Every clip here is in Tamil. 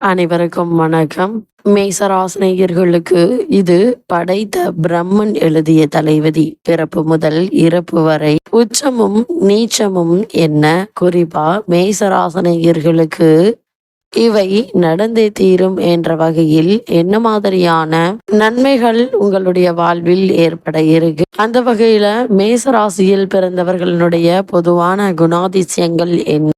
அனைவருக்கும் வணக்கம். மேசராசினியர்களுக்கு இது படைத்த பிரம்மன் எழுதிய தலைவதி பிறப்பு முதல் இறப்பு வரை. உச்சமும் நீச்சமும் என்ன? குறிப்பா மேசராசினியர்களுக்கு இவை நடந்தே தீரும் என்ற வகையில் என்ன மாதிரியான நன்மைகள் உங்களுடைய வாழ்வில் ஏற்பட இருக்கு? அந்த வகையில மேச ராசியில் பிறந்தவர்களுடைய பொதுவான குணாதிசயங்கள்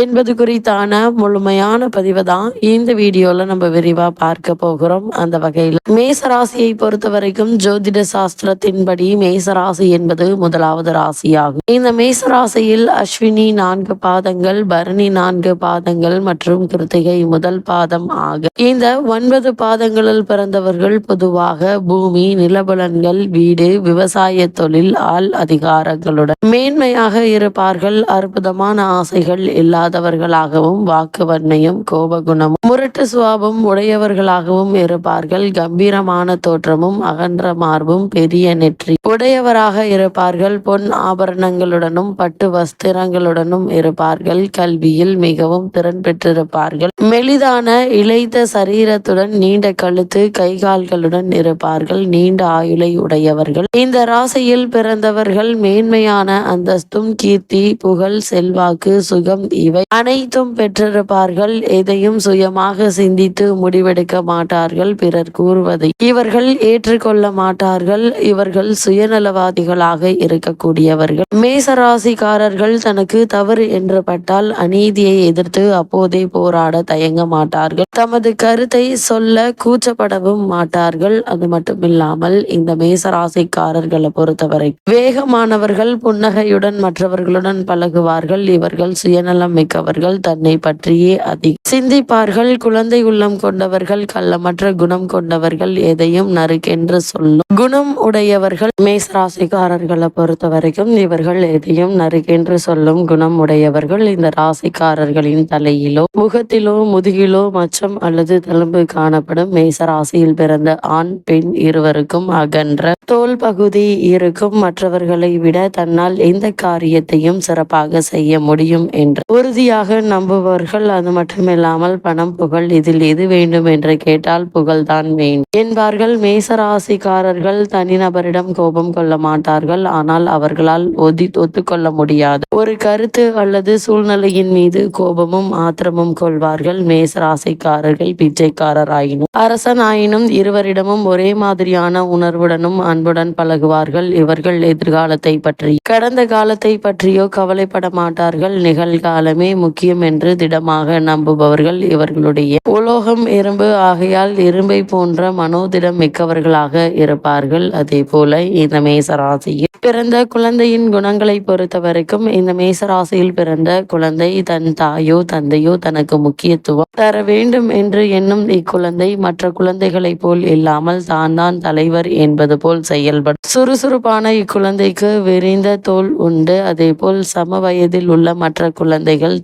என்பது குறித்தான முழுமையான பதிவு தான் இந்த வீடியோல நம்ம விரிவா பார்க்க போகிறோம். அந்த வகையில் மேச ராசியை பொறுத்த வரைக்கும் ஜோதிட சாஸ்திரத்தின்படி மேச ராசி என்பது முதலாவது ராசியாகும். இந்த மேச ராசியில் அஸ்வினி நான்கு பாதங்கள் பரணி நான்கு பாதங்கள் மற்றும் கிருத்திகை முதல் பாதம் ஆக. இந்த ஒன்பது பாதங்களில் பிறந்தவர்கள் பொதுவாக பூமி நிலபலன்கள் வீடு விவசாய தொழில் ஆள் அதிகாரங்களுடன் மேன்மையாக இருப்பார்கள். அற்புதமான ஆசைகள் இல்லாதவர்களாகவும் வாக்கு வன்மையும் கோபகுணமும் முரட்டு சுவாபம் உடையவர்களாகவும் இருப்பார்கள். கம்பீரமான தோற்றமும் அகன்ற மார்பும் பெரிய நெற்றி உடையவராக இருப்பார்கள். பொன் ஆபரணங்களுடனும் பட்டு வஸ்திரங்களுடனும் இருப்பார்கள். கல்வியில் மிகவும் திறன் பெற்றிருப்பார்கள். மெலிதான இளைத்த சரீரத்துடன் நீண்ட கழுத்து கைகால்களுடன் இருப்பார்கள். நீண்ட ஆயுளை உடையவர்கள். இந்த ராசியில் பிறந்தவர்கள் மேன்மையான அந்தஸ்தும் கீர்த்தி புகழ் செல்வாக்கு சுகம் இவை அனைத்தும் பெற்றிருப்பார்கள். எதையும் சுயமாக சிந்தித்து முடிவெடுக்க மாட்டார்கள். பிறர் கூறுவதை இவர்கள் ஏற்றுக்கொள்ள மாட்டார்கள். இவர்கள் சுயநலவாதிகளாக இருக்கக்கூடியவர்கள். மேசராசிக்காரர்கள் தனக்கு தவறு என்று பட்டால் அநீதியை எதிர்த்து அப்போதே போராட தயங்க மாட்டார்கள். தமது கருத்தை சொல்ல கூச்சப்படவும் மாட்டார்கள். அது மட்டுமில்லாமல் இந்த மேசராசிக்காரர்களை பொறுத்தவரை வேகமானவர்கள் புன்னகையுடன் மற்றவர்களுடன் பழகுவார்கள். இவர்கள் சுயநலம் மிக்கவர்கள் தன்னை பற்றியே அதிக சிந்திப்பார்கள். குழந்தை உள்ளம் கொண்டவர்கள் கள்ளமற்ற குணம் கொண்டவர்கள் எதையும் நறுக்கென்று சொல்லும் குணம் உடையவர்கள். மேசராசிக்காரர்களை பொறுத்த வரைக்கும் இவர்கள் எதையும் நறுக்கென்று சொல்லும் குணம் உடையவர்கள். இந்த ராசிக்காரர்களின் தலையிலோ முகத்திலோ முதுகிலோ மச்சம் அல்லது தழும்பு காணப்படும் மேச ராசியில் பிறந்த ஆண் பெண் இருவருக்கும் அகன்ற தோல் பகுதி இருக்கும் மற்றவர்களை விட தன்னால் எந்த காரியத்தையும் சிறப்பாக செய்ய முடியும் என்று உறுதியாக நம்புபவர்கள். அது மட்டுமில்லாமல் பணம் புகழ் இதில் எது வேண்டும் என்று கேட்டால் புகழ்தான் வேண்டும் என்பார்கள். மேசராசிக்காரர்கள் தனிநபரிடம் கோபம் கொள்ள மாட்டார்கள். ஆனால் அவர்களால் ஒதி ஒத்துக்கொள்ள முடியாது. ஒரு கருத்து அல்லது சூழ்நிலையின் மீது கோபமும் ஆத்திரமும் கொள்வார்கள். மேசராசிக்காரர்கள் பிச்சைக்காரராயினும் அரசனாயினும் இருவரிடமும் ஒரே மாதிரியான உணர்வுடனும் அன்புடன் பழகுவார்கள். இவர்கள் எதிர்காலத்தை பற்றி கடந்த காலத்தை பற்றியோ கவலைப்பட மாட்டார்கள். நிகழ்காலமே முக்கியம் என்று திடமாக நம்புபவர்கள் இவர்களுடைய உலோகம் இரும்பு. ஆகையால் இரும்பை போன்ற மனோதிடம் மிக்கவர்களாக இருப்பார்கள். அதே போல இந்த மேசராசியில் பிறந்த குழந்தையின் குணங்களை பொறுத்த வரைக்கும் இந்த மேசராசியில் பிறந்த குழந்தை தன் தாயோ தந்தையோ தனக்கு முக்கியத்துவம் தர வேண்டும் என்று எண்ணும் இக்குழந்தை மற்ற குழந்தைகளைப் போல் இல்லாமல் தான் தான் தலைவர் என்பது போல் செயல்படும் சுறுசுறுப்பான இக்குழந்தைக்கு விரிந்த தோல் உண்டு. அதே போல் சம வயதில் உள்ள மற்ற குழந்தைகள்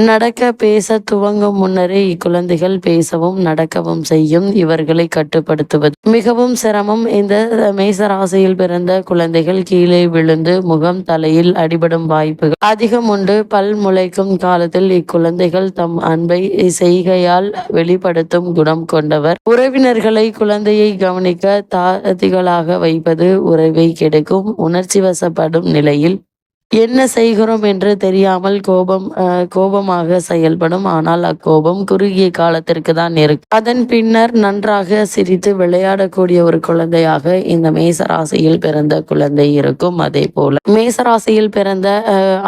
நடக்க பேச துவங்கும் முன்னரே இக்குழந்தைகள் பேசவும் நடக்கவும் செய்யும் இவர்களை கட்டுப்படுத்துவது. மிகவும் சிரமம் இந்த மேசராசியில் பிறந்த குழந்தைகள் கீழே விழுந்து முகம் தலையில் அடிபடும் வாய்ப்புகள் அதிகம் உண்டு. பல் முளைக்கும் காலத்தில் இக்குழந்தைகள் தம் அன்பை செய்கையால் வெளிப்படுத்தும் குணம் கொண்டவர். உறவினர்களை குழந்தையை கவனிக்க தாதிகளாக வைப்பது உறவை கெடுக்கும் உணர்ச்சி வசப்படும் நிலையில் என்ன செய்கிறோம் என்று தெரியாமல் கோபம் கோபமாக செயல்படும். ஆனால் அக்கோபம் குறுகிய காலத்திற்கு தான் இருக்கும் அதன் பின்னர் நன்றாக சிரித்து விளையாடக்கூடிய ஒரு குழந்தையாக இந்த மேசராசியில் பிறந்த குழந்தை இருக்கும். அதே போல மேசராசியில் பிறந்த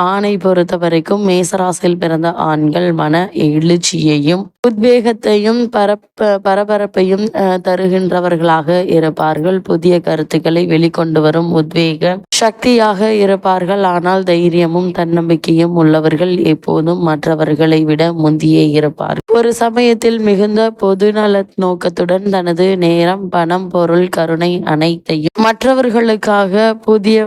ஆணை பொறுத்த வரைக்கும் மேசராசியில் பிறந்த ஆண்கள் மன எழுச்சியையும் உத்வேகத்தையும் பரப்ப பரபரப்பையும் அஹ், தருகின்றவர்களாக இருப்பார்கள். புதிய கருத்துக்களை வெளிக்கொண்டு வரும் உத்வேக சக்தியாக இருப்பார்கள். ஆனால் தைரியமும் தன்னம்பிக்கையும் உள்ளவர்கள் எப்போதும் மற்றவர்களை விட முந்தியே இருப்பார். ஒரு சமயத்தில் மிகுந்த பொதுநல நோக்கத்துடன் தனது நேரம் பணம் பொருள் கருணை அனைத்தையும் மற்றவர்களுக்காக புதிய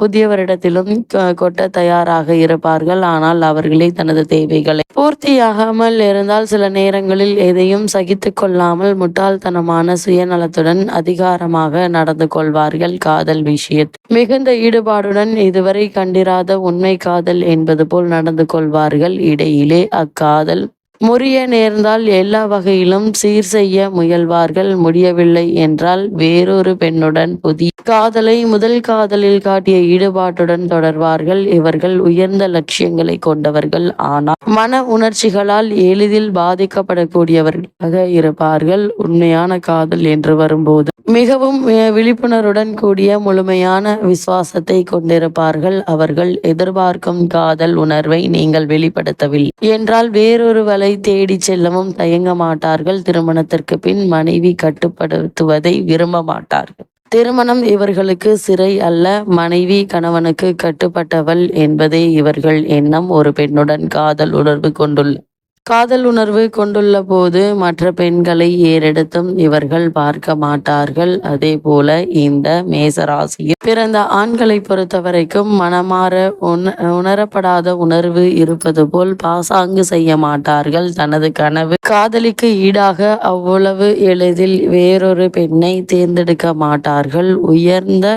புதியவரிடத்திலும் கொட்ட தயாராக இருப்பார்கள். ஆனால் அவர்களே தனது தேவைகளை பூர்த்தியாகாமல் இருந்தால் சில நேரங்களில் எதையும் சகித்து கொள்ளாமல் முட்டாள்தனமான சுயநலத்துடன் அதிகாரமாக நடந்து கொள்வார்கள். காதல் விஷயத்தில் மிகுந்த ஈடுபாடுடன் இதுவரை கண்டிராத உண்மை காதல் என்பது போல் நடந்து கொள்வார்கள். இடையிலே அக்காதல் முறிய நேர்ந்தால் எல்லா வகையிலும் சீர் செய்ய முயல்வார்கள். முடியவில்லை என்றால் வேறொரு பெண்ணுடன் புதிய காதலை முதல் காதலில் காட்டிய ஈடுபாட்டுடன் தொடர்வார்கள். இவர்கள் உயர்ந்த லட்சியங்களை கொண்டவர்கள். ஆனால் மன உணர்ச்சிகளால் எளிதில் பாதிக்கப்படக்கூடியவர்களாக இருப்பார்கள். உண்மையான காதல் என்று வரும்போது மிகவும் விழிப்புணருடன் விழிப்புணர்வுடன் கூடிய முழுமையான விசுவாசத்தை கொண்டிருப்பார்கள். அவர்கள் எதிர்பார்க்கும் காதல் உணர்வை நீங்கள் வெளிப்படுத்தவில்லை என்றால் வேறொரு வலை வேறொருவரை தேடி செல்லவும் தயங்க மாட்டார்கள். திருமணத்திற்கு பின் மனைவி கட்டுப்படுத்துவதை விரும்ப மாட்டார்கள். திருமணம் இவர்களுக்கு சிறை அல்ல மனைவி கணவனுக்கு கட்டுப்பட்டவள் என்பதே இவர்கள் எண்ணம். ஒரு பெண்ணுடன் காதல் உணர்வு கொண்டுள்ள காதல் உணர்வு கொண்டுள்ள போது மற்ற பெண்களை ஏறெடுத்தும் இவர்கள் பார்க்க மாட்டார்கள். அதே போல இந்த மேசராசியில் பிறந்த ஆண்களை பொறுத்தவரைக்கும் மனமாற உண உணரப்படாத உணர்வு இருப்பது போல் பாசாங்கு செய்ய மாட்டார்கள். தனது கனவு காதலிக்கு ஈடாக அவ்வளவு எளிதில் வேறொரு பெண்ணை தேர்ந்தெடுக்க மாட்டார்கள். உயர்ந்த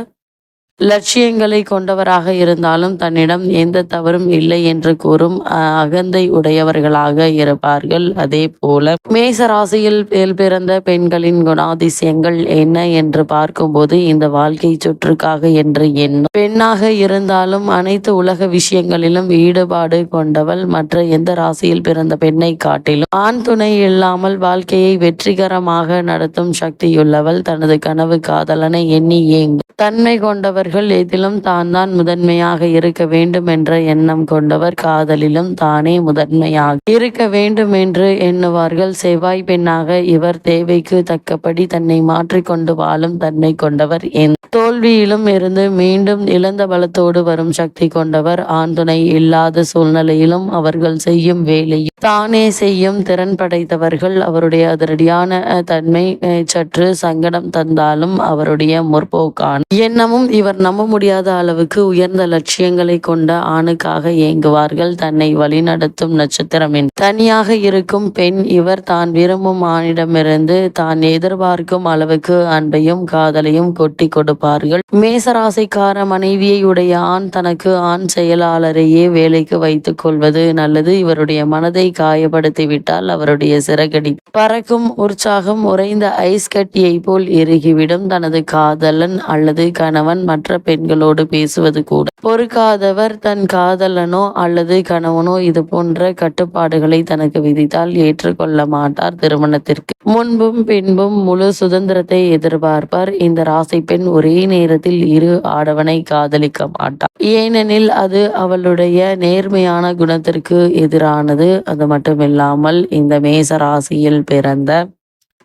லட்சியங்களை கொண்டவராக இருந்தாலும் தன்னிடம் எந்த தவறும் இல்லை என்று கூறும் அஹ், அகந்தை உடையவர்களாக இருப்பார்கள். அதே போல மேச ராசியில் பிறந்த பெண்களின் குணாதிசயங்கள் என்ன என்று பார்க்கும்போது இந்த வாழ்க்கை சுற்றுக்காக என்று எண்ணும் பெண்ணாக இருந்தாலும் அனைத்து உலக விஷயங்களிலும் ஈடுபாடு கொண்டவள். மற்ற எந்த ராசியில் பிறந்த பெண்ணை காட்டிலும் ஆண் துணை இல்லாமல் வாழ்க்கையை வெற்றிகரமாக நடத்தும் சக்தியுள்ளவள். தனது கனவு காதலனை எண்ணி ஏங்கும். தன்மை கொண்டவர்கள் எதிலும் தான் தான் முதன்மையாக இருக்க வேண்டும் என்ற எண்ணம் கொண்டவர் காதலிலும் தானே முதன்மையாக இருக்க வேண்டும் என்று எண்ணுவார்கள். செவ்வாய் பெண்ணாக இவர் தேவைக்கு தக்கபடி தன்னை மாற்றிக்கொண்டு வாழும் தன்மை கொண்டவர். என் தோல்வியிலும் இருந்து மீண்டும் இழந்த பலத்தோடு வரும் சக்தி கொண்டவர். ஆண் துணை இல்லாத சூழ்நிலையிலும் அவர்கள் செய்யும் வேலையும் தானே செய்யும் திறன் படைத்தவர்கள். அவருடைய அதிரடியான தன்மை சற்று சங்கடம் தந்தாலும் அவருடைய முற்போக்கான எண்ணமும் இவர் நம்ப முடியாத அளவுக்கு உயர்ந்த லட்சியங்களை கொண்ட ஆணுக்காக ஏங்குவார்கள். தன்னை வழிநடத்தும் நட்சத்திரமின் தனியாக இருக்கும் பெண் இவர் தான் விரும்பும் ஆணிடமிருந்து தான் எதிர்பார்க்கும் அளவுக்கு அன்பையும் காதலையும் கொட்டி கொடுப்பார்கள். மேசராசிக்கார மனைவியை உடைய ஆண் தனக்கு ஆண் செயலாளரையே வேலைக்கு வைத்துக் கொள்வது நல்லது. இவருடைய மனதை காயப்படுத்திவிட்டால் அவருடைய சிறகடி பறக்கும் உற்சாகம் உறைந்த ஐஸ் கட்டியை போல் இறுகிவிடும் தனது காதலன் அல்லது கணவன் மற்ற பெண்களோடு பேசுவது கூட. பொறுக்காதவர் தன் காதலனோ அல்லது கணவனோ இது போன்ற கட்டுப்பாடுகளை தனக்கு விதித்தால் ஏற்றுக்கொள்ள மாட்டார் திருமணத்திற்கு. முன்பும் பின்பும் முழு சுதந்திரத்தை எதிர்பார்ப்பார். இந்த ராசி பெண் ஒரே நேரத்தில் இரு ஆடவனை காதலிக்க மாட்டார். ஏனெனில் அது அவளுடைய நேர்மையான குணத்திற்கு எதிரானது. அது மட்டுமில்லாமல் இந்த மேச ராசியில் பிறந்த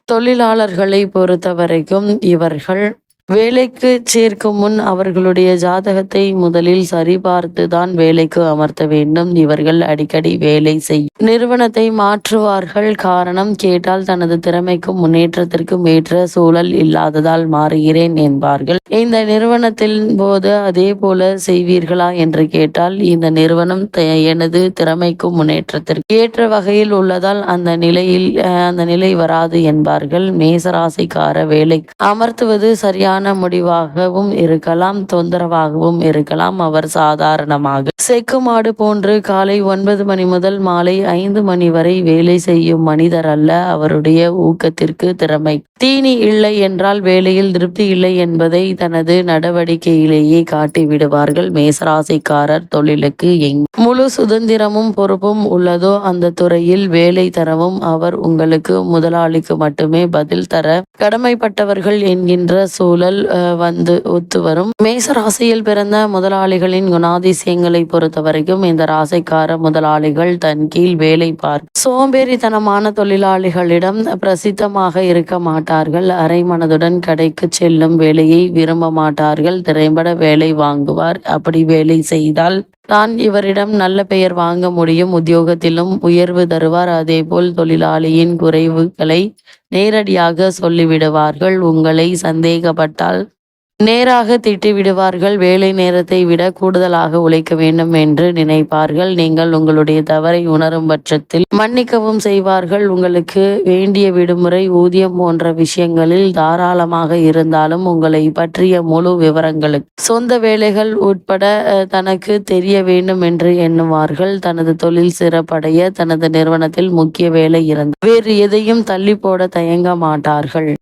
தொழிலாளர்களை பொறுத்தவரைக்கும் இவர்கள் வேலைக்கு சேர்க்கும் முன் அவர்களுடைய ஜாதகத்தை முதலில் சரிபார்த்து தான் வேலைக்கு அமர்த்த வேண்டும். இவர்கள் அடிக்கடி வேலை செய்யும் நிறுவனத்தை மாற்றுவார்கள். காரணம் கேட்டால் தனது திறமைக்கும் முன்னேற்றத்திற்கும் ஏற்ற சூழல் இல்லாததால் மாறுகிறேன் என்பார்கள். இந்த நிறுவனத்தின் போது அதே போல செய்வீர்களா என்று கேட்டால் இந்த நிறுவனம் த- எனது திறமைக்கும் முன்னேற்றத்திற்கு ஏற்ற வகையில் உள்ளதால் அந்த நிலையில் அந்த நிலை வராது என்பார்கள். மேசராசிக்கார வேலை அமர்த்துவது சரியான முடிவாகவும் இருக்கலாம் தொந்தரவாகவும் இருக்கலாம். அவர் சாதாரணமாக செக்கு மாடு போன்று காலை ஒன்பது மணி முதல் மாலை ஐந்து மணி வரை வேலை செய்யும் மனிதர் அல்ல. அவருடைய ஊக்கத்திற்கு திறமை. தீனி இல்லை என்றால் வேலையில் திருப்தி இல்லை என்பதை தனது நடவடிக்கையிலேயே காட்டி விடுவார்கள். மேசராசிக்காரர் தொழிலுக்கு எங் முழு சுதந்திரமும் பொறுப்பும் உள்ளதோ அந்த துறையில் வேலை தரவும் அவர் உங்களுக்கு முதலாளிக்கு மட்டுமே பதில் தர கடமைப்பட்டவர்கள் என்கின்ற சூழல் உடல் வந்து ஒத்து வரும். மேச ராசியில் பிறந்த முதலாளிகளின் குணாதிசயங்களை பொறுத்த வரைக்கும் இந்த ராசிக்கார முதலாளிகள் தன் கீழ் வேலை பார் சோம்பேறித்தனமான தொழிலாளிகளிடம் பிரசித்தமாக இருக்க மாட்டார்கள். அரை மனதுடன் கடைக்கு செல்லும் வேலையை விரும்ப மாட்டார்கள். திரைப்பட வேலை வாங்குவார். அப்படி வேலை செய்தால் தான் இவரிடம் நல்ல பெயர் வாங்க முடியும். உத்தியோகத்திலும் உயர்வு தருவார். அதேபோல் தொழிலாளியின் குறைவுகளை நேரடியாக சொல்லிவிடுவார்கள். உங்களை சந்தேகப்பட்டால் நேராக திட்டி விடுவார்கள் வேலை நேரத்தை விட கூடுதலாக உழைக்க வேண்டும் என்று நினைப்பார்கள். நீங்கள் உங்களுடைய தவறை உணரும் பட்சத்தில் மன்னிக்கவும் செய்வார்கள். உங்களுக்கு வேண்டிய விடுமுறை ஊதியம் போன்ற விஷயங்களில் தாராளமாக இருந்தாலும் உங்களை பற்றிய முழு விவரங்களுக்கு சொந்த வேலைகள் உட்பட தனக்கு தெரிய வேண்டும் என்று எண்ணுவார்கள். தனது தொழில் சிறப்படைய தனது நிறுவனத்தில் முக்கிய வேலை இருந்தால் வேறு எதையும் தள்ளி போட தயங்க மாட்டார்கள்.